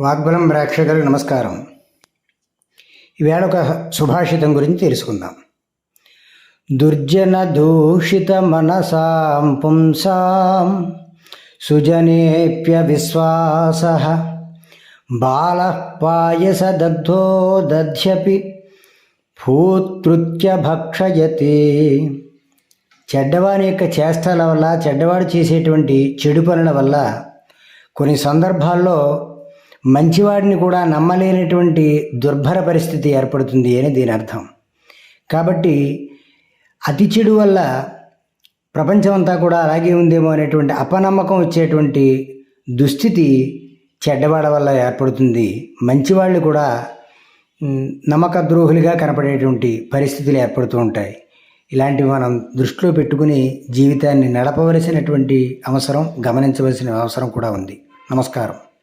వాగ్బలం ప్రేక్షకులకు నమస్కారం. ఈవేళ ఒక సుభాషితం గురించి తెలుసుకుందాం. దుర్జన దూషిత మనసాం పుంసాం సుజనేప్య విశ్వాస బాల పాయస దగ్ధో దధ్యపి భూత్కృత్య భక్షయతి. చెడ్డవాని యొక్క చేష్టల వల్ల చెడ్డవాడు చేసేటువంటి చెడు పనుల వల్ల కొన్ని సందర్భాల్లో మంచివాడిని కూడా నమ్మలేనటువంటి దుర్భర పరిస్థితి ఏర్పడుతుంది అని దీని అర్థం. కాబట్టి అతి చెడు వల్ల ప్రపంచం అంతా కూడా అలాగే ఉందేమో అనేటువంటి అపనమ్మకం వచ్చేటువంటి దుస్థితి చెడ్డవాడ వల్ల ఏర్పడుతుంది. మంచివాళ్ళు కూడా నమ్మక ద్రోహులుగా కనపడేటువంటి పరిస్థితులు ఏర్పడుతూ ఉంటాయి. ఇలాంటివి మనం దృష్టిలో పెట్టుకుని జీవితాన్ని నడపవలసినటువంటి అవసరం గమనించవలసిన అవసరం కూడా ఉంది. నమస్కారం.